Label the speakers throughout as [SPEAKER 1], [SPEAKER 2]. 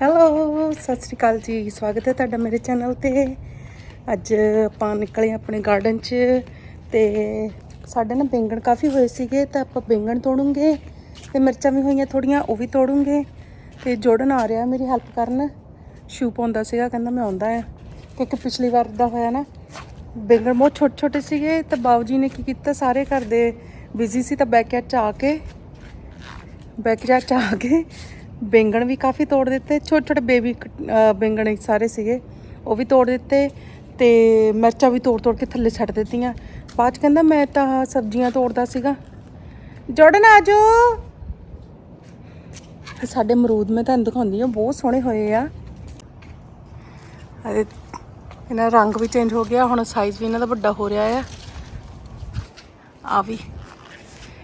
[SPEAKER 1] Hello Sat Sri ਅਕਾਲ ਜੀ। ਸਵਾਗਤ ਹੈ ਤੁਹਾਡਾ ਮੇਰੇ ਚੈਨਲ ਤੇ। ਅੱਜ ਆਪਾਂ ਨਿਕਲੇ ਆਪਣੇ ਗਾਰਡਨ 'ਚ ਤੇ ਸਾਡੇ ਨਾ ਬੈਂਗਣ ਕਾਫੀ ਹੋਏ ਸੀਗੇ, ਤਾਂ ਆਪਾਂ ਬੈਂਗਣ ਤੋੜੂਗੇ ਤੇ ਮਿਰਚਾਂ ਵੀ ਹੋਈਆਂ ਥੋੜੀਆਂ ਉਹ ਵੀ ਤੋੜੂਗੇ ਤੇ ਜੋੜਨ ਆ ਰਿਹਾ ਮੇਰੀ ਹੈਲਪ ਕਰਨ। ਸ਼ੂ ਪਾਉਂਦਾ ਸੀਗਾ, ਕਹਿੰਦਾ ਮੈਂ ਆਉਂਦਾ ਆ ਕਿਉਂਕਿ ਪਿਛਲੀ ਵਾਰ ਦਾ ਹੋਇਆ ਨਾ, ਬੈਂਗਣ ਬਹੁਤ ਛੋਟੇ ਛੋਟੇ ਸੀਗੇ, ਤਾਂ ਬਾਊ ਜੀ ਨੇ ਕੀ ਕੀਤਾ, ਸਾਰੇ ਘਰ ਦੇ ਬਿਜ਼ੀ ਸੀ ਤਾਂ ਬੈਕਯਾਰਡ 'ਚ ਆ ਕੇ, ਬੈਕਯਾਰਡ 'ਚ ਆ ਕੇ ਬੈਂਗਣ ਵੀ ਕਾਫੀ ਤੋੜ ਦਿੱਤੇ, ਛੋਟੇ ਛੋਟੇ ਬੇਬੀ ਬੈਂਗਣ ਸਾਰੇ ਸੀਗੇ, ਉਹ ਵੀ ਤੋੜ ਦਿੱਤੇ ਤੇ ਮਿਰਚਾਂ ਵੀ ਤੋੜ ਤੋੜ ਕੇ ਥੱਲੇ ਛੱਡ ਦਿੱਤੀਆਂ। ਬਾਅਦ 'ਚ ਕਹਿੰਦਾ ਮੈਂ ਤਾਂ ਸਬਜ਼ੀਆਂ ਤੋੜਦਾ ਸੀਗਾ। ਜੋੜਨ ਆਜੋ ਤੇ ਸਾਡੇ ਅਮਰੂਦ ਮੈਂ ਤੁਹਾਨੂੰ ਦਿਖਾਉਂਦੀ ਹਾਂ, ਬਹੁਤ ਸੋਹਣੇ ਹੋਏ ਆ। ਇਹਦੇ ਇਹਨਾਂ ਦਾ ਰੰਗ ਵੀ ਚੇਂਜ ਹੋ ਗਿਆ, ਹੁਣ ਸਾਈਜ਼ ਵੀ ਇਹਨਾਂ ਦਾ ਵੱਡਾ ਹੋ ਰਿਹਾ ਆ। ਆ ਵੀ।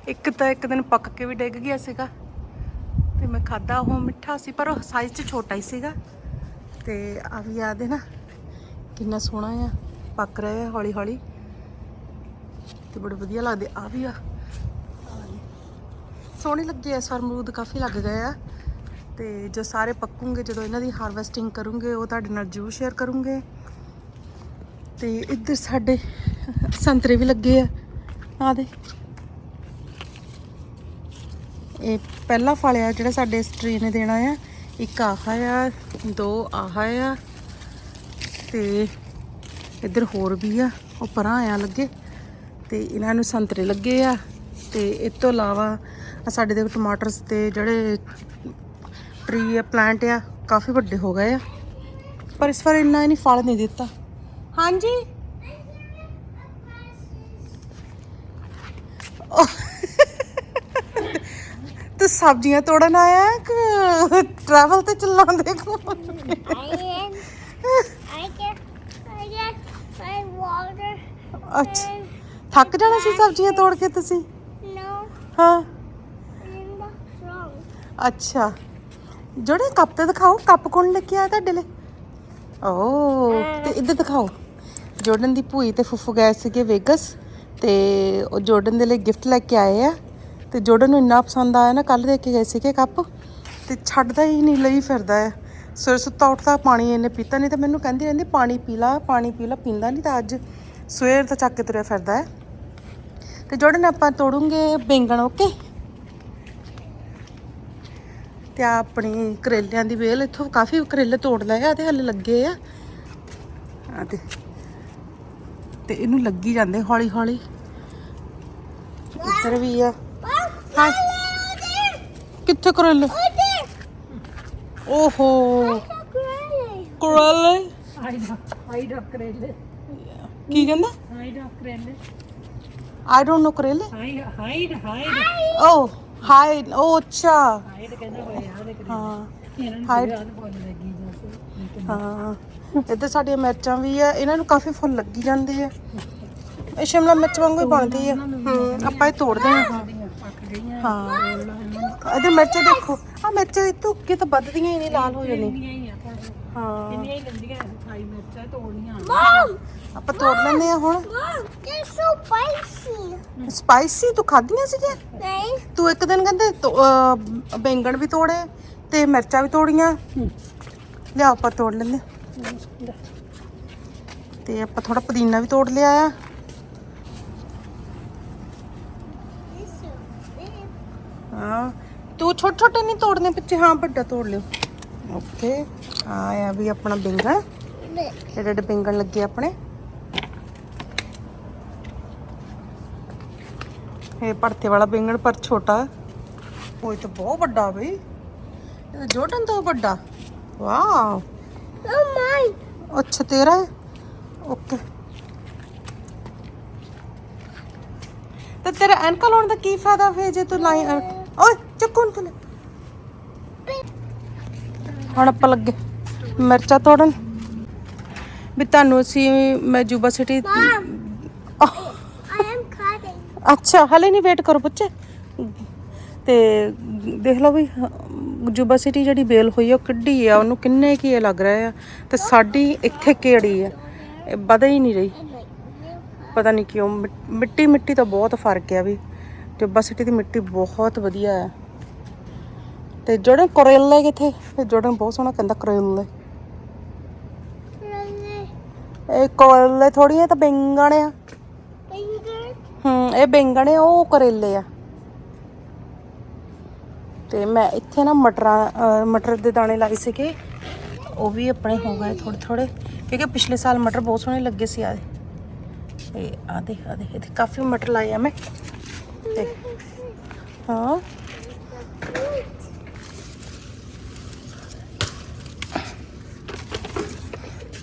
[SPEAKER 1] ਇੱਕ ਤਾਂ ਇੱਕ ਦਿਨ ਪੱਕ ਕੇ ਵੀ ਡਿੱਗ ਗਿਆ ਸੀਗਾ। ਤੇ ਮੈਂ ਖਾਦਾ, ਉਹ ਮਿੱਠਾ ਸੀ, ਪਰ ਉਹ ਸਾਈਜ਼ 'ਚ ਛੋਟਾ ਹੀ ਸੀਗਾ। ਤੇ ਆ ਵੀ ਆ ਦੇ ਨਾ, ਕਿੰਨਾ ਸੋਹਣਾ ਆ, ਪੱਕ ਰਿਹਾ ਆ ਹੌਲੀ ਹੌਲੀ ਤੇ ਬੜੇ ਵਧੀਆ ਲੱਗਦੇ, ਆ ਵੀ ਆ। ਸੋਹਣੇ ਲੱਗੇ ਆ ਸਰ ਅਮਰੂਦ ਕਾਫੀ ਲੱਗ ਗਏ ਆ। ਤੇ ਜੋ ਸਾਰੇ ਪੱਕੂਗੇ, ਜਦੋਂ ਇਹਨਾਂ ਦੀ ਹਾਰਵੈਸਟਿੰਗ ਕਰੂੰਗੇ, ਉਹ ਤੁਹਾਡੇ ਨਾਲ ਜ਼ਰੂਰ ਸ਼ੇਅਰ ਕਰੂੰਗੇ। ਤੇ ਇੱਧਰ ਸਾਡੇ ਸੰਤਰੇ ਵੀ ਲੱਗੇ ਆ। ਆ ਦੇ। ਇਹ ਪਹਿਲਾ ਫਲ ਆ ਜਿਹੜਾ ਸਾਡੇ ਇਸ ਟ੍ਰੀ ਨੇ ਦੇਣਾ ਆ। ਇੱਕ ਆਹਾ ਆ, ਦੋ ਆਹਾ ਆ ਤੇ ਇੱਧਰ ਹੋਰ ਵੀ ਆ। ਉਹ ਪਰਾਂ ਆ ਲੱਗੇ ਤੇ ਇਹਨਾਂ ਨੂੰ ਸੰਤਰੇ ਲੱਗੇ ਆ ਤੇ ਇਸ ਤੋਂ ਇਲਾਵਾ ਸਾਡੇ ਦੇ ਟਮਾਟਰਸ ਤੇ ਜਿਹੜੇ ਟਰੀ ਆ ਪਲਾਂਟ ਆ, ਕਾਫੀ ਵੱਡੇ ਹੋ ਗਏ ਆ। ਪਰ ਇਸ ਵਾਰ ਇੰਨਾ ਇਹਨੇ ਫਲ ਨਹੀਂ ਦਿੱਤਾ। ਹਾਂਜੀ ਤੂੰ ਸਬਜ਼ੀਆਂ ਤੋੜਨ ਆਇਆ ਕਿ ਟਰੈਵਲ ਤੇ ਚੱਲਾਂ ਦੇਖੋ ਅੱਛਾ। ਥੱਕ ਜਾਣਾ ਸੀ ਸਬਜ਼ੀਆਂ ਤੋੜ ਕੇ ਤੁਸੀਂ? ਹਾਂ। ਅੱਛਾ। ਜਿਹੜੇ ਕੱਪ ਤੇ ਦਿਖਾਓ। ਕੱਪ ਕੌਣ ਲੈ ਕੇ ਆਇਆ ਤੁਹਾਡੇ ਲਈ? ਓ, ਤੇ ਇੱਧਰ ਦਿਖਾਓ। ਜੋਰਡਨ ਦੀ ਭੂਈ ਤੇ ਫੁੱਫੂ ਗਏ ਸੀਗੇ ਵੇਗਸ ਤੇ ਉਹ ਜੋਰਡਨ ਦੇ ਲਈ ਗਿਫਟ ਲੈ ਕੇ ਆਏ ਆ। ਤੇ ਜੋੜਨ ਨੂੰ ਇੰਨਾ ਪਸੰਦ ਆਇਆ ਨਾ ਕੱਲ ਦੇ ਕੇ ਗਏ ਸੀਗੇ ਕੱਪ ਤੇ ਛੱਡਦਾ ਹੀ ਨਹੀਂ, ਲਈ ਫਿਰਦਾ ਹੈ। ਸਵੇਰ ਸੁੱਤਾ ਉੱਠਦਾ, ਪਾਣੀ ਇਹਨੇ ਪੀਤਾ ਨਹੀਂ ਤਾਂ ਮੈਨੂੰ ਕਹਿੰਦੀ ਰਹਿੰਦੀ, ਪਾਣੀ ਪੀ ਲਾ, ਪਾਣੀ ਪੀ ਲਾ, ਪੀਂਦਾ ਨਹੀਂ ਤਾਂ ਅੱਜ ਸਵੇਰ ਤਾਂ ਚੱਕ ਕੇ ਤੁਰਿਆ ਫਿਰਦਾ ਹੈ। ਤੇ ਜੋੜਨ ਆਪਾਂ ਤੋੜੂਗੇ ਬੈਂਗਣ, ਓਕੇ? ਤੇ ਆਹ ਆਪਣੀ ਕਰੇਲਿਆਂ ਦੀ ਵੇਲ ਇੱਥੋਂ ਕਾਫੀ ਕਰੇਲੇ ਤੋੜ ਲਏ ਆ ਤੇ ਹਲੇ ਲੱਗੇ ਆ। ਆ ਤੇ ਤੇ ਇਹਨੂੰ ਲੱਗੀ ਜਾਂਦੇ ਹੌਲੀ ਹੌਲੀ ਇੱਧਰ ਵੀ ਆ। ਹਾਂ। ਕਿੱਥੇ ਕਰੇਲੇ? ਓਹੋ? ਕਰੇਲੇ।
[SPEAKER 2] ਹਾਈਡ ਆਫ ਕਰੇਲੇ।
[SPEAKER 1] ਕੀ ਕਹਿੰਦਾ?
[SPEAKER 2] ਹਾਈਡ ਆਫ ਕਰੇਲੇ।
[SPEAKER 1] ਆਈ ਡੋਨਟ ਨੋ ਕਰੇਲੇ।
[SPEAKER 2] Hide hide hide.
[SPEAKER 1] ਓ ਹਾਈ ਓ ਅੱਛਾ।
[SPEAKER 2] ਹਾਈਡ ਕਹਿੰਦਾ ਹੋਇਆ
[SPEAKER 1] ਹਾਂ ਹਾਈਡ। ਹਾਂ ਇੱਧਰ ਸਾਡੀਆਂ ਮਿਰਚਾਂ ਵੀ ਆ ਇਹਨਾਂ ਨੂੰ ਕਾਫੀ ਫੁੱਲ ਲੱਗੀ ਜਾਂਦੇ ਆ। ਇਹ ਸ਼ਿਮਲਾ ਮਿਰਚ ਵਾਂਗੂ ਹੀ ਬਣਦੀ ਆ। ਹੂੰ ਆਪਾਂ ਇਹ ਤੋੜਦੇ ਹਾਂ। ਹਾਂ। ਇਹਦੇ ਮਿਰਚ ਦੇਖੋ। ਆ ਮਿਰਚ ਅੱਗੇ ਤਾਂ ਵੱਧਦੀਆਂ ਹੀ ਨਹੀਂ ਲਾਲ ਹੋ
[SPEAKER 2] ਕਿੰਨੀਆਂ ਹੀ ਆ ਪਰ
[SPEAKER 1] ਹਾਂ।
[SPEAKER 2] ਲੰਦੀਆਂ ਖਾਈ ਮਿਰਚਾਂ ਤੋੜੀਆਂ।
[SPEAKER 3] Mom,
[SPEAKER 1] ਆਪਾਂ ਤੋੜ ਲੈਂਦੇ ਆ ਹੁਣ।
[SPEAKER 3] So spicy.
[SPEAKER 1] ਸਪਾਈਸੀ ਤੂੰ ਖਾਧੀਆਂ ਸੀਗੀਆਂ?
[SPEAKER 3] They,
[SPEAKER 1] ਤੂੰ ਇੱਕ ਦਿਨ ਕਹਿੰਦੇ ਬੈਂਗਣ ਵੀ ਤੋੜੇ ਤੇ ਮਿਰਚਾਂ ਵੀ ਤੋੜੀਆਂ। ਲਿਆ ਆਪਾਂ ਤੋੜ ਲੈਂਦੇ ਤੇ ਆਪਾਂ ਥੋੜਾ ਪੁਦੀਨਾ ਵੀ ਤੋੜ ਲਿਆ ਆ। ਹਾਂ। ਤੂੰ ਛੋਟੇ ਛੋਟੇ ਨਹੀਂ ਤੋੜਨੇ ਪਿੱਛੇ? ਹਾਂ ਵੱਡਾ ਤੋੜ ਲਿਓ। ਓਕੇ। ਆ ਆ ਵੀ ਆਪਣਾ ਬੈਂਗਣ।
[SPEAKER 3] Look,
[SPEAKER 1] ਜਿਹੜੇ ਬੈਂਗਣ ਲੱਗੇ ਆਪਣੇ। ਇਹ ਭੜਥੇ ਵਾਲਾ ਬੈਂਗਣ ਪਰ ਛੋਟਾ। ਉਹ ਇਹ ਤਾਂ ਬਹੁਤ ਵੱਡਾ ਬਈ। ਇਹ ਤਾਂ ਜੋਟਨ ਤੋਂ ਵੱਡਾ। ਵਾਓ।
[SPEAKER 3] oh mine.
[SPEAKER 1] ਅੱਛਾ ਤੇਰਾ ਓਕੇ। ਤੇ ਤੇਰਾ ਐਨਕਾ ਲਾਉਣ ਦਾ ਕੀ ਫਾਇਦਾ ਫੇ ਜੇ ਤੂੰ ਲਾਈ ਓਏ ਚੱਕੂ ਨੂੰ ਹੁਣ ਆਪਾਂ ਲੱਗੇ ਮਿਰਚਾਂ ਤੋੜਨ। ਵੀ ਤੁਹਾਨੂੰ ਅਸੀਂ ਮੈਜੂਬਾ city
[SPEAKER 3] Mom, I am cutting.
[SPEAKER 1] ਅੱਛਾ ਹਲੇ ਨਹੀਂ ਵੇਟ ਕਰੋ ਬੱਚੇ ਤੇ ਦੇਖ ਲਓ ਵੀ ਜੁਬਾ ਸਿਟੀ ਜਿਹੜੀ ਬੇਲ ਹੋਈ ਆ ਉਹ ਕਿੱਡੀ ਆ ਉਹਨੂੰ ਕਿੰਨੇ ਕੀ ਲੱਗ ਰਿਹਾ ਆ। ਤੇ ਸਾਡੀ ਇੱਥੇ ਕਿਹੜੀ ਆ? ਇਹ ਵਧ ਹੀ ਨਹੀਂ ਰਹੀ। ਪਤਾ ਨਹੀਂ ਕਿਉਂ ਮਿ- ਮਿੱਟੀ ਮਿੱਟੀ ਤਾਂ ਬਹੁਤ ਫ਼ਰਕ ਆ ਵੀ। ਜੁਬਾ ਸਿਟੀ ਦੀ ਮਿੱਟੀ ਬਹੁਤ ਵਧੀਆ ਆ ਤੇ ਜੋੜਨ ਕਰੇਲੇ ਕਿੱਥੇ? ਤੇ ਜੋੜਨ ਬਹੁਤ ਸੋਹਣਾ ਕਹਿੰਦਾ ਕਰੇਲੇ. ਇਹ ਕਰੇਲੇ ਥੋੜੀ ਆ ਤਾਂ ਬੈਂਗਣ ਆ. ਹੂੰ ਇਹ ਬੈਂਗਣ ਆ ਉਹ ਕਰੇਲੇ ਆ। ਤੇ ਮੈਂ ਇੱਥੇ ਨਾ ਮਟਰਾਂ ਮਟਰ ਦੇ ਦਾਣੇ ਲਾਏ ਸੀਗੇ। ਉਹ ਵੀ ਆਪਣੇ ਹੋ ਗਏ ਥੋੜੇ ਥੋੜੇ ਕਿਉਂਕਿ ਪਿਛਲੇ ਸਾਲ ਮਟਰ ਬਹੁਤ ਸੋਹਣੇ ਲੱਗੇ ਸੀ ਆ ਇਹ ਆ ਦੇ ਆ ਦੇ ਇਹਦੇ ਕਾਫੀ ਮਟਰ ਲਾਏ ਆ ਮੈਂ। ਤੇ ਹਾਂ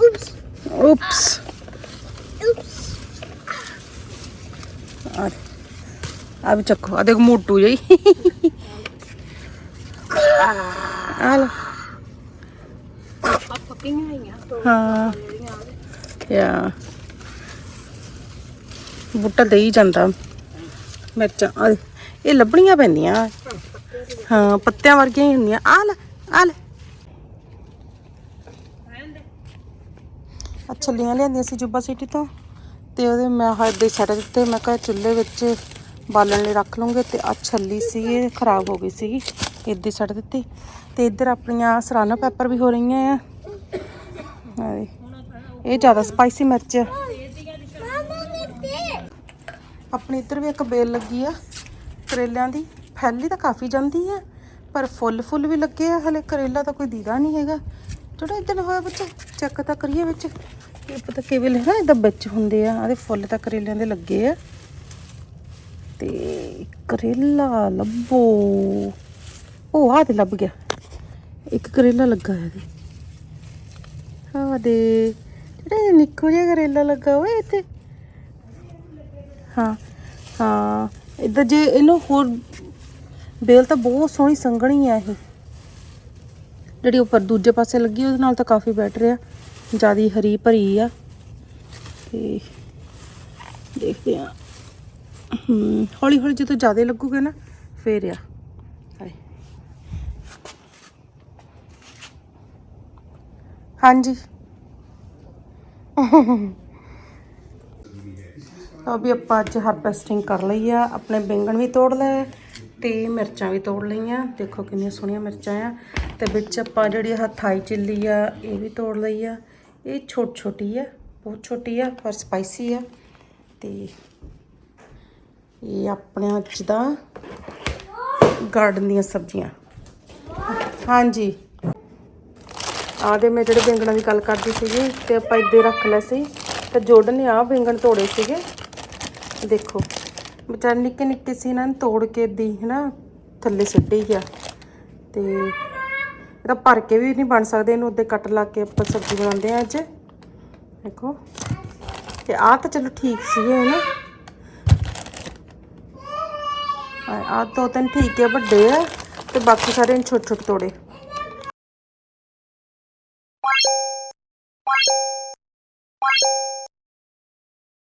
[SPEAKER 3] Oops.
[SPEAKER 1] ਉਪਸ
[SPEAKER 3] Oops.
[SPEAKER 1] ਆ ਆ ਵੀ ਚੱਕੋ ਦੇਖੋ ਮੋਟੂ
[SPEAKER 2] ਤੋਂ
[SPEAKER 1] ਹਾਂ ਯਾ ਬੁੱਟਾ ਦੇਈ ਜਾਂਦਾ ਮਿਰਚਾਂ ਆ ਦੇ। ਇਹ ਲੱਭਣੀਆਂ ਪੈਂਦੀਆਂ। ਹਾਂ, ਪੱਤਿਆਂ ਵਰਗੀਆਂ ਹੀ ਹੁੰਦੀਆਂ। ਆ ਲੈ ਆ ਲੈ। ਆ ਛੱਲੀਆਂ ਲਿਆਂਦੀਆਂ ਸੀ ਜੁੱਬਾ ਸਿਟੀ ਤੋਂ। ਤੇ ਉਹਦੇ ਮੈਂ ਹਰ ਦੇ ਸੱਟ ਦਿੱਤੇ। ਮੈਂ ਕਿਹਾ ਚੁੱਲ੍ਹੇ ਵਿੱਚ ਬਾਲਣ ਲਈ ਰੱਖ ਲੂੰਗੇ ਤੇ ਆ ਛੱਲੀ ਸੀ, ਇਹ ਖਰਾਬ ਹੋ ਗਈ ਸੀਗੀ। ਇੱਦੇ ਸੱਟ ਦਿੱਤੀ। ਤੇ ਇੱਧਰ ਆਪਣੀਆਂ ਸਰਾਨਾ ਪੈਪਰ ਵੀ ਹੋ ਰਹੀਆਂ ਆ। ਆ ਦੇ। ਇਹ ਜ਼ਿਆਦਾ ਸਪਾਈਸੀ ਮਿਰਚ। ਆ ਆਪਣੀ ਇੱਧਰ ਵੀ ਇੱਕ ਬੇਲ ਲੱਗੀ ਆ, ਕਰੇਲਿਆਂ ਦੀ। ਫੈਲੀ ਤਾਂ ਕਾਫੀ ਜਾਂਦੀ ਆ, ਪਰ ਫੁੱਲ ਫੁੱਲ ਵੀ ਲੱਗੇ ਆ ਹਲੇ। ਕਰੇਲਾ ਤਾਂ ਕੋਈ ਦੀਦਾ ਨਹੀਂ ਹੈਗਾ। ਜਿਹੜਾ ਇੱਧਰ ਹੋਇਆ ਬੱਚਾ, ਚੈੱਕ ਤਾਂ ਕਰੀਏ ਵਿੱਚ। ਇਹ ਪਤਾ ਕਿਵੇਂ ਹੈ ਨਾ, ਇਹਦਾ ਵਿੱਚ ਹੁੰਦੇ ਆ ਆਦੇ ਫੁੱਲ ਤਾਂ ਕਰੇਲਿਆਂ ਦੇ ਲੱਗੇ ਆ। ਤੇ ਕਰੇਲਾ ਲੱਭੋ। ਉਹ ਆ ਤੇ ਲੱਭ ਗਿਆ। ਇੱਕ ਕਰੇਲਾ ਲੱਗਾ ਹੈ ਇਹਦੇ। ਆ ਦੇ, ਜਿਹੜਾ ਨਿੱਕੋ ਜਿਹਾ ਕਰੇਲਾ ਲੱਗਾ ਓਏ ਇੱਥੇ। ਹਾਂ ਹਾਂ। ਇਦਾਂ ਜੇ ਇਹਨੂੰ ਹੋਰ ਬੇਲ ਤਾਂ ਬਹੁਤ ਸੋਹਣੀ ਸੰਘਣੀ ਆ ਇਹ। ਜਿਹੜੀ ਉੱਪਰ ਦੂਜੇ ਪਾਸੇ ਲੱਗੀ, ਉਹਦੇ ਨਾਲ ਤਾਂ ਕਾਫੀ ਬੈਟਰ ਆ। ਜਿਆਦੀ ਹਰੀ ਭਰੀ ਆ। ਤੇ ਦੇਖਦੇ ਆ ਹੌਲੀ ਹੌਲੀ ਜਦੋਂ ਜ਼ਿਆਦਾ ਲੱਗੂਗੇ ਨਾ, ਫੇਰ ਆ। ਹਾਂਜੀ। ਤਾਂ ਵੀ ਆਪਾਂ ਅੱਜ ਹਾਰਵੈਸਟਿੰਗ ਕਰ ਲਈ ਆ, ਆਪਣੇ ਬੈਂਗਣ ਵੀ ਤੋੜ ਲਏ ਤੇ ਮਿਰਚਾਂ ਵੀ ਤੋੜ ਲਈਆਂ। ਦੇਖੋ ਕਿੰਨੀਆਂ ਸੋਹਣੀਆਂ ਮਿਰਚਾਂ ਆ। ਤੇ ਵਿੱਚ ਆਪਾਂ ਜਿਹੜੀ ਆਹ ਥਾਈ ਚਿੱਲੀ ਆ, ਇਹ ਵੀ ਤੋੜ ਲਈ ਆ। ਇਹ ਛੋਟੀ ਛੋਟੀ ਆ, ਬਹੁਤ ਛੋਟੀ ਆ, ਪਰ ਸਪਾਈਸੀ ਆ। ਤੇ ਇਹ ਆਪਣੇ ਅੱਜ ਦਾ ਗਾਰਡਨ ਦੀਆਂ ਸਬਜ਼ੀਆਂ। ਹਾਂਜੀ। ਆਦੇ ਮੈਂ ਜਿਹੜੇ ਬੈਂਗਣਾਂ ਦੀ ਗੱਲ ਕਰਦੀ ਸੀਗੀ, ਤੇ ਆਪਾਂ ਇੱਦੇ ਰੱਖ ਲਏ ਸੀ। ਤੇ ਜੋੜਨ ਨੇ ਆ ਬੈਂਗਣ ਤੋੜੇ ਸੀਗੇ। ਦੇਖੋ, ਵਿਚਾਰੇ ਨਿੱਕੇ ਨਿੱਕੇ ਸੀ ਇਹਨਾਂ ਨੇ ਤੋੜ ਕੇ ਦੀ, ਹਨਾ, ਥੱਲੇ ਸਿੱਟੀ ਗਿਆ ਤੇ ਇਹਦਾ ਭਰ ਕੇ ਵੀ ਨਹੀਂ ਬਣ ਸਕਦੇ, ਇਹਨੂੰ ਉੱਤੇ ਕੱਟ ਲਾ ਕੇ ਆਪਾਂ ਸਬਜ਼ੀ ਬਣਾਉਂਦੇ ਆ ਅੱਜ। ਦੇਖੋ, ਤੇ ਆਹ ਤਾਂ ਚਲੋ ਠੀਕ ਸੀ ਹੈ ਨਾ ਆ ਦੋ ਤਿੰਨ ਠੀਕ ਹੈ ਵੱਡੇ ਆ, ਤੇ ਬਾਕੀ ਸਾਰੇ ਛੋਟੇ ਛੋਟੇ ਤੋੜੇ।